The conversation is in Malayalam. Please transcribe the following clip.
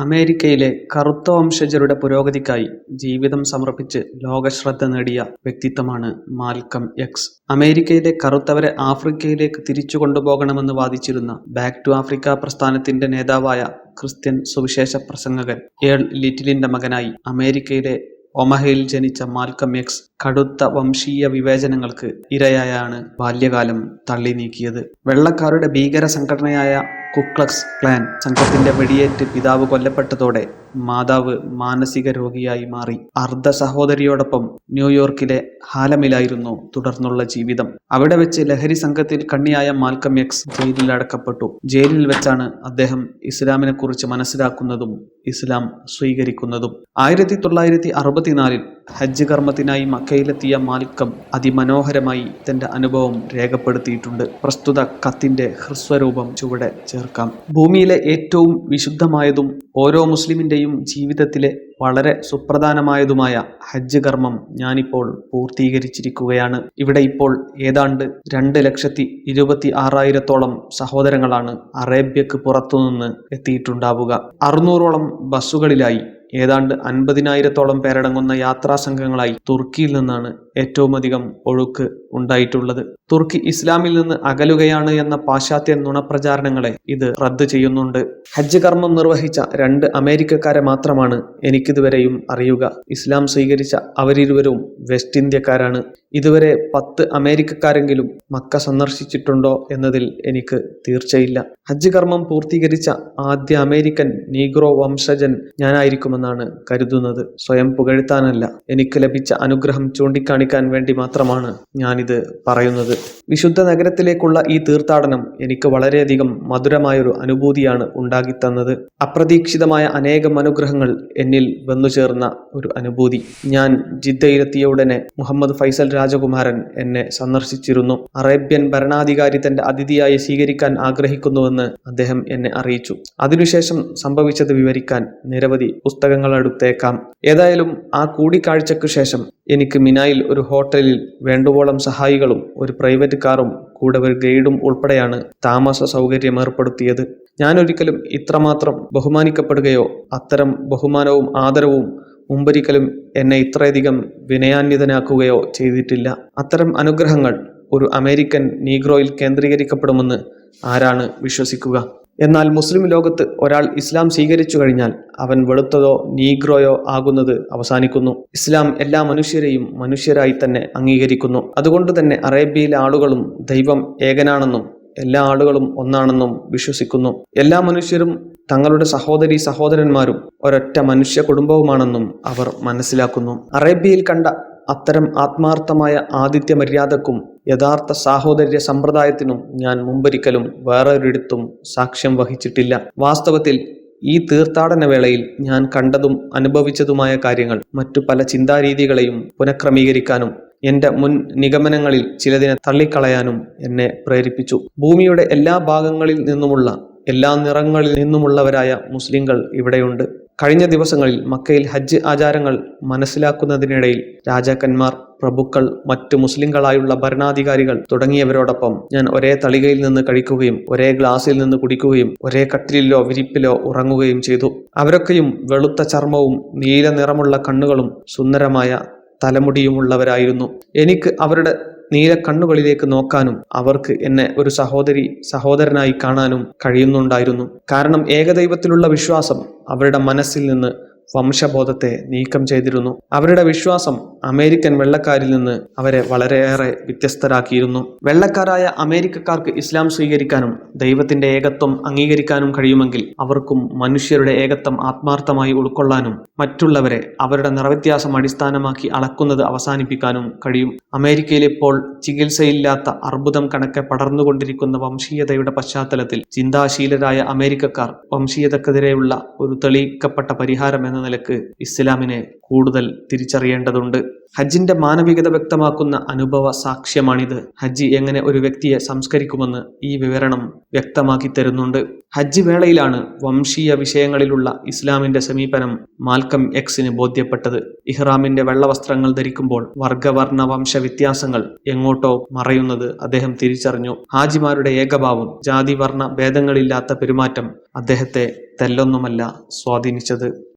അമേരിക്കയിലെ കറുത്ത വംശജരുടെ പുരോഗതിക്കായി ജീവിതം സമർപ്പിച്ച് ലോകശ്രദ്ധ നേടിയ വ്യക്തിത്വമാണ് മാൽക്കം എക്സ്. അമേരിക്കയിലെ കറുത്തവരെ ആഫ്രിക്കയിലേക്ക് തിരിച്ചു കൊണ്ടുപോകണമെന്ന് വാദിച്ചിരുന്ന ബാക്ക് ടു ആഫ്രിക്ക പ്രസ്ഥാനത്തിന്റെ നേതാവായ ക്രിസ്ത്യൻ സുവിശേഷ പ്രസംഗകൻ ഏൾ ലിറ്റിലിന്റെ മകനായി അമേരിക്കയിലെ ഒമഹയിൽ ജനിച്ച മാൽക്കം എക്സ് കടുത്ത വംശീയ വിവേചനങ്ങൾക്ക് ഇരയായാണ് ബാല്യകാലം തള്ളി നീക്കിയത്. വെള്ളക്കാരുടെ ഭീകര സംഘടനയായ കുക്ലക്സ് ക്ലാൻ സംഘത്തിന്റെ വെടിയേറ്റ് പിതാവ് കൊല്ലപ്പെട്ടതോടെ മാതാവ് മാനസിക രോഗിയായി മാറി. അർദ്ധ സഹോദരിയോടൊപ്പം ന്യൂയോർക്കിലെ ഹാലമിലായിരുന്നു തുടർന്നുള്ള ജീവിതം. അവിടെ വെച്ച് ലഹരി സംഘത്തിൽ കണ്ണിയായ മാൽക്കം എക്സ് ജയിലിൽ അടക്കപ്പെട്ടു. ജയിലിൽ വെച്ചാണ് അദ്ദേഹം ഇസ്ലാമിനെക്കുറിച്ച് മനസ്സിലാക്കുന്നതും ഇസ്ലാം സ്വീകരിക്കുന്നതും. ആയിരത്തി തൊള്ളായിരത്തി അറുപത്തിനാലിൽ ഹജ്ജ് കർമ്മത്തിനായി മക്കയിലെത്തിയ മാൽക്കം അതിമനോഹരമായി തന്റെ അനുഭവം രേഖപ്പെടുത്തിയിട്ടുണ്ട്. പ്രസ്തുത കത്തിന്റെ ഹ്രസ്വരൂപം ചുവടെ ചേർക്കാം. ഭൂമിയിലെ ഏറ്റവും വിശുദ്ധമായതും ഓരോ മുസ്ലിമിന്റെയും ജീവിതത്തിലെ വളരെ സുപ്രധാനമായതുമായ ഹജ്ജ് കർമ്മം ഞാനിപ്പോൾ പൂർത്തീകരിച്ചിരിക്കുകയാണ്. ഇവിടെ ഇപ്പോൾ ഏതാണ്ട് രണ്ട് ലക്ഷത്തി ഇരുപത്തി ആറായിരത്തോളം സഹോദരങ്ങളാണ് അറേബ്യക്ക് പുറത്തുനിന്ന് എത്തിയിട്ടുണ്ടാവുക. അറുന്നൂറോളം ബസ്സുകളിലായി ഏതാണ്ട് അൻപതിനായിരത്തോളം പേരടങ്ങുന്ന യാത്രാസംഘങ്ങളായി തുർക്കിയിൽ നിന്നാണ് ഏറ്റവുമധികം ഒഴുക്ക് ഉണ്ടായിട്ടുള്ളത്. തുർക്കി ഇസ്ലാമിൽ നിന്ന് അകലുകയാണ് എന്ന പാശ്ചാത്യ നുണപ്രചാരണങ്ങളെ ഇത് റദ്ദ് ചെയ്യുന്നുണ്ട്. ഹജ്ജ് കർമ്മം നിർവഹിച്ച രണ്ട് അമേരിക്കക്കാരെ മാത്രമാണ് എനിക്കിതുവരെയും അറിയുക. ഇസ്ലാം സ്വീകരിച്ച അവരിരുവരും വെസ്റ്റ് ഇന്ത്യക്കാരാണ്. ഇതുവരെ പത്ത് അമേരിക്കക്കാരെങ്കിലും മക്ക സന്ദർശിച്ചിട്ടുണ്ടോ എന്നതിൽ എനിക്ക് തീർച്ചയില്ല. ഹജ്ജ് കർമ്മം പൂർത്തീകരിച്ച ആദ്യ അമേരിക്കൻ നീഗ്രോ വംശജൻ ഞാനായിരിക്കുമെന്നാണ് കരുതുന്നത്. സ്വയം പുകഴ്ത്താനല്ല, എനിക്ക് ലഭിച്ച അനുഗ്രഹം ചൂണ്ടിക്കാണിക്കാൻ വേണ്ടി മാത്രമാണ് ഞാനിത് പറയുന്നത്. വിശുദ്ധ നഗരത്തിലേക്കുള്ള ഈ തീർത്ഥാടനം എനിക്ക് വളരെയധികം മധുരമായൊരു അനുഭൂതിയാണ് ഉണ്ടാക്കിത്തന്നത്. അപ്രതീക്ഷിതമായ അനേകം അനുഗ്രഹങ്ങൾ എന്നിൽ വന്നു ചേർന്ന ഒരു അനുഭൂതി. ഞാൻ ജിദ്ദയിലെത്തിയ ഉടനെ മുഹമ്മദ് ഫൈസൽ രാജകുമാരൻ എന്നെ സന്ദർശിച്ചിരുന്നു. അറേബ്യൻ ഭരണാധികാരി തന്റെ അതിഥിയായി സ്വീകരിക്കാൻ ആഗ്രഹിക്കുന്നുവെന്ന് അദ്ദേഹം എന്നെ അറിയിച്ചു. അതിനുശേഷം സംഭവിച്ചത് വിവരിക്കാൻ നിരവധി പുസ്തകങ്ങളെടുത്തേക്കാം. ഏതായാലും ആ കൂടിക്കാഴ്ചക്ക് ശേഷം എനിക്ക് മിനായിൽ ഒരു ഹോട്ടലിൽ വേണ്ടുവോളം സഹായികളും ഒരു പ്രൈവറ്റ് കാറും കൂടെ ഒരു ഗൈഡും ഉൾപ്പെടെയാണ് താമസ സൗകര്യം ഏർപ്പെടുത്തിയത് ഞാനൊരിക്കലും ഇത്രമാത്രം ബഹുമാനിക്കപ്പെടുകയോ അത്തരം ബഹുമാനവും ആദരവും മുമ്പൊരിക്കലും എന്നെ ഇത്രയധികം വിനയാന്വിതനാക്കുകയോ ചെയ്തിട്ടില്ല. അത്തരം അനുഗ്രഹങ്ങൾ ഒരു അമേരിക്കൻ നീഗ്രോയിൽ കേന്ദ്രീകരിക്കപ്പെടുമെന്ന് ആരാണ് വിശ്വസിക്കുക. എന്നാൽ മുസ്ലിം ലോകത്ത് ഒരാൾ ഇസ്ലാം സ്വീകരിച്ചു കഴിഞ്ഞാൽ അവൻ വെളുത്തതോ നീഗ്രോയോ ആകുന്നത് അവസാനിക്കുന്നു. ഇസ്ലാം എല്ലാ മനുഷ്യരെയും മനുഷ്യരായി തന്നെ അംഗീകരിക്കുന്നു. അതുകൊണ്ട് തന്നെ അറേബ്യയിലെ ആളുകളും ദൈവം ഏകനാണെന്നും എല്ലാ ആളുകളും ഒന്നാണെന്നും വിശ്വസിക്കുന്നു. എല്ലാ മനുഷ്യരും തങ്ങളുടെ സഹോദരി സഹോദരന്മാരും ഒരൊറ്റ മനുഷ്യ കുടുംബവുമാണെന്നും അവർ മനസ്സിലാക്കുന്നു. അറേബ്യയിൽ കണ്ട അത്തരം ആത്മാർത്ഥമായ ആദിത്യ മര്യാദക്കും യഥാർത്ഥ സാഹോദര്യ സമ്പ്രദായത്തിനും ഞാൻ മുമ്പൊരിക്കലും വേറൊരിടത്തും സാക്ഷ്യം വഹിച്ചിട്ടില്ല. വാസ്തവത്തിൽ ഈ തീർത്ഥാടന വേളയിൽ ഞാൻ കണ്ടതും അനുഭവിച്ചതുമായ കാര്യങ്ങൾ മറ്റു പല ചിന്താരീതികളെയും പുനഃക്രമീകരിക്കാനും എന്റെ മുൻ നിഗമനങ്ങളിൽ ചിലതിനെ തള്ളിക്കളയാനും എന്നെ പ്രേരിപ്പിച്ചു. ഭൂമിയുടെ എല്ലാ ഭാഗങ്ങളിൽ നിന്നുമുള്ള എല്ലാ നിറങ്ങളിൽ നിന്നുമുള്ളവരായ മുസ്ലിങ്ങൾ ഇവിടെയുണ്ട്. കഴിഞ്ഞ ദിവസങ്ങളിൽ മക്കയിൽ ഹജ്ജ് ആചാരങ്ങൾ മനസ്സിലാക്കുന്നതിനിടയിൽ രാജാക്കന്മാർ, പ്രഭുക്കൾ, മറ്റു മുസ്ലിങ്ങളായുള്ള ഭരണാധികാരികൾ തുടങ്ങിയവരോടൊപ്പം ഞാൻ ഒരേ തളികയിൽ നിന്ന് കഴിക്കുകയും ഒരേ ഗ്ലാസിൽ നിന്ന് കുടിക്കുകയും ഒരേ കട്ടിലിലോ വിരിപ്പിലോ ഉറങ്ങുകയും ചെയ്തു. അവരൊക്കെയും വെളുത്ത ചർമ്മവും നീല നിറമുള്ള കണ്ണുകളും സുന്ദരമായ തലമുടിയുമുള്ളവരായിരുന്നു. എനിക്ക് അവരുടെ നീലക്കണ്ണുകളിലേക്ക് നോക്കാനും അവർക്ക് എന്നെ ഒരു സഹോദരി സഹോദരനായി കാണാനും കഴിയുന്നുണ്ടായിരുന്നു. കാരണം ഏകദൈവത്തിലുള്ള വിശ്വാസം അവരുടെ മനസ്സിൽ നിന്ന് വംശബോധത്തെ നീക്കം ചെയ്തിരുന്നു. അവരുടെ വിശ്വാസം അമേരിക്കൻ വെള്ളക്കാരിൽ നിന്ന് അവരെ വളരെയേറെ വ്യത്യസ്തരാക്കിയിരുന്നു. വെള്ളക്കാരായ അമേരിക്കക്കാർക്ക് ഇസ്ലാം സ്വീകരിക്കാനും ദൈവത്തിന്റെ ഏകത്വം അംഗീകരിക്കാനും കഴിയുമെങ്കിൽ അവർക്കും മനുഷ്യരുടെ ഏകത്വം ആത്മാർത്ഥമായി ഉൾക്കൊള്ളാനും മറ്റുള്ളവരെ അവരുടെ നിറവ്യത്യാസം അടിസ്ഥാനമാക്കി അളക്കുന്നത് അവസാനിപ്പിക്കാനും കഴിയും. അമേരിക്കയിൽ ഇപ്പോൾ ചികിത്സയില്ലാത്ത അർബുദം കണക്കെ പടർന്നുകൊണ്ടിരിക്കുന്ന വംശീയതയുടെ പശ്ചാത്തലത്തിൽ ചിന്താശീലരായ അമേരിക്കക്കാർ വംശീയതക്കെതിരെയുള്ള ഒരു തെളിയിക്കപ്പെട്ട പരിഹാരം നിലയ്ക്ക് ഇസ്ലാമിനെ കൂടുതൽ തിരിച്ചറിയേണ്ടതുണ്ട്. ഹജ്ജിന്റെ മാനവികത വ്യക്തമാക്കുന്ന അനുഭവ സാക്ഷ്യമാണിത്. ഹജ്ജ് എങ്ങനെ ഒരു വ്യക്തിയെ സംസ്കരിക്കുമെന്ന് ഈ വിവരണം വ്യക്തമാക്കി തരുന്നുണ്ട്. ഹജ്ജ് വേളയിലാണ് വംശീയ വിഷയങ്ങളിലുള്ള ഇസ്ലാമിന്റെ സമീപനം മാൽക്കം എക്സിന് ബോധ്യപ്പെട്ടത്. ഇഹ്റാമിന്റെ വെള്ളവസ്ത്രങ്ങൾ ധരിക്കുമ്പോൾ വർഗവർണ വംശ വ്യത്യാസങ്ങൾ എങ്ങോട്ടോ മറയുന്നത് അദ്ദേഹം തിരിച്ചറിഞ്ഞു. ഹാജിമാരുടെ ഏകഭാവം ജാതി വർണ ഭേദങ്ങളില്ലാത്ത പെരുമാറ്റം അദ്ദേഹത്തെ തെല്ലൊന്നുമല്ല സ്വാധീനിച്ചത്.